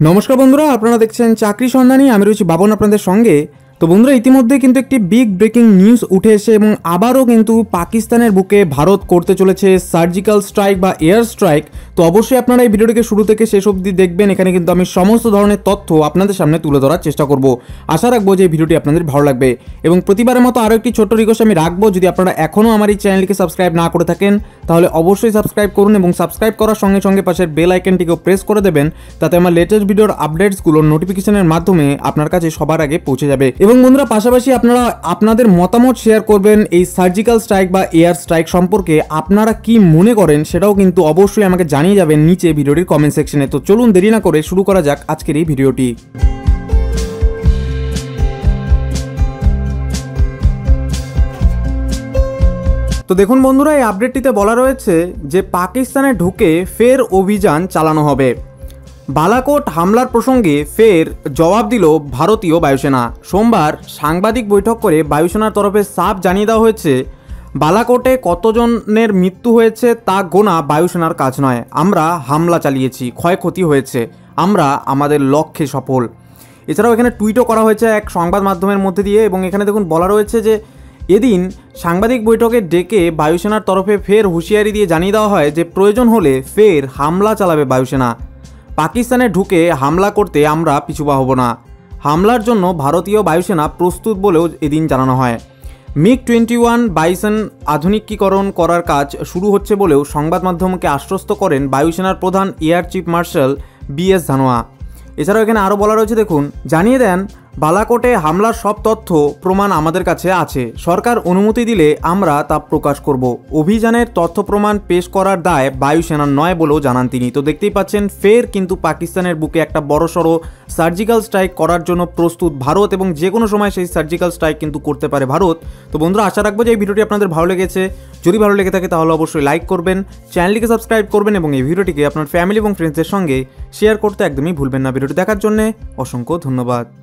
নমস্কার বন্ধুরা, আপনারা দেখছেন চাকরি সন্ধানী, আমি রয়েছি বাবন আপনাদের সঙ্গে। তো বন্ধুরা, ইতিমধ্যে কিন্তু একটি বিগ ব্রেকিং নিউজ উঠে এসে এবং আবারও কিন্তু পাকিস্তানের বুকে ভারত করতে চলেছে সার্জিক্যাল স্ট্রাইক বা এয়ার স্ট্রাইক তো অবশ্যই আপনারা এই ভিডিওটিকে শুরু থেকে শেষ অবধি দেখবেন, এখানে কিন্তু আমি সমস্ত ধরনের তথ্য আপনাদের সামনে তুলে ধরার চেষ্টা করব। আশা রাখব যে এই ভিডিওটি আপনাদের ভালো লাগবে। এবং প্রতিবারের মতো আরও একটি ছোট্ট রিকোয়েস্ট আমি রাখব, যদি আপনারা এখনও আমার এই চ্যানেলকে সাবস্ক্রাইব না করে থাকেন তাহলে অবশ্যই সাবস্ক্রাইব করুন এবং সাবস্ক্রাইব করার সঙ্গে সঙ্গে পাশের বেল আইকনটিকেও প্রেস করে দেবেন, তাতে আমার লেটেস্ট ভিডিওর আপডেটসগুলোর নোটিফিকেশনের মাধ্যমে আপনার কাছে সবার আগে পৌঁছে যাবে। এবং বন্ধুরা, পাশাপাশি আপনারা আপনাদের মতামত শেয়ার করবেন এই সার্জিক্যাল স্ট্রাইক বা এয়ার স্ট্রাইক সম্পর্কে। আপনারা কি মনে করেন সেটাও কিন্তু অবশ্যই আমাকে জানিয়ে যাবেন নিচে ভিডিওটির কমেন্ট সেকশনে তো চলুন দেরি না করে শুরু করা যাক আজকের এই ভিডিওটি। তো দেখুন বন্ধুরা, এই আপডেটটিতে বলা রয়েছে যে পাকিস্তানে ঢুকে ফের অভিযান চালানো হবে। বালাকোট হামলার প্রসঙ্গে ফের জবাব দিল ভারতীয় বায়ুসেনা। সোমবার সাংবাদিক বৈঠক করে বায়ুসেনার তরফে সাফ জানিয়ে দেওয়া হয়েছে, বালাকোটে কতজনের মৃত্যু হয়েছে তা গোনা বায়ুসেনার কাজ নয়। আমরা হামলা চালিয়েছি, ক্ষয়ক্ষতি হয়েছে, আমরা আমাদের লক্ষ্যে সফল। এছাড়াও এখানে টুইটও করা হয়েছে এক সংবাদ মাধ্যমের মধ্যে দিয়ে এবং এখানে দেখুন বলা রয়েছে যে এদিন সাংবাদিক বৈঠকে ডেকে বায়ুসেনার তরফে ফের হুঁশিয়ারি দিয়ে জানিয়ে দেওয়া হয় যে প্রয়োজন হলে ফের হামলা চালাবে বায়ুসেনা। পাকিস্তানে ঢুকে হামলা করতে আমরা পিছুপা হব না। হামলার জন্য ভারতীয় বায়ুসেনা প্রস্তুত বলেও এদিন জানানো হয়। মিগ টোয়েন্টি ওয়ান বাইসন আধুনিকীকরণ করার কাজ শুরু হচ্ছে বলেও সংবাদ মাধ্যমকে আশ্বস্ত করেন বায়ুসেনার প্রধান air chief marshal B S Dhanoa. এছাড়াও এখানে আরও বলা রয়েছে, দেখুন, জানিয়ে দেন বালাকোটে হামলার সব তথ্য প্রমাণ আমাদের কাছে আছে। সরকার অনুমতি দিলে আমরা তা প্রকাশ করব। অভিযানের তথ্য প্রমাণ পেশ করার দায় বায়ুসেনার নয় বলেও জানান তিনি। তো দেখতেই পাচ্ছেন, ফের কিন্তু পাকিস্তানের বুকে একটা বড়সড় সার্জিক্যাল স্ট্রাইক করার জন্য প্রস্তুত ভারত এবং যে কোনো সময় সেই সার্জিক্যাল স্ট্রাইক কিন্তু করতে পারে ভারত। তো বন্ধুরা, আশা রাখব যে এই ভিডিওটি আপনাদের ভালো লেগেছে। যদি ভালো লেগে থাকে তাহলে অবশ্যই লাইক করবেন, চ্যানেলটিকে সাবস্ক্রাইব করবেন এবং এই ভিডিওটিকে আপনার ফ্যামিলি এবং ফ্রেন্ডসদের সঙ্গে শেয়ার করতে একদমই ভুলবেন না। ভিডিওটি দেখার জন্য অসংখ্য ধন্যবাদ।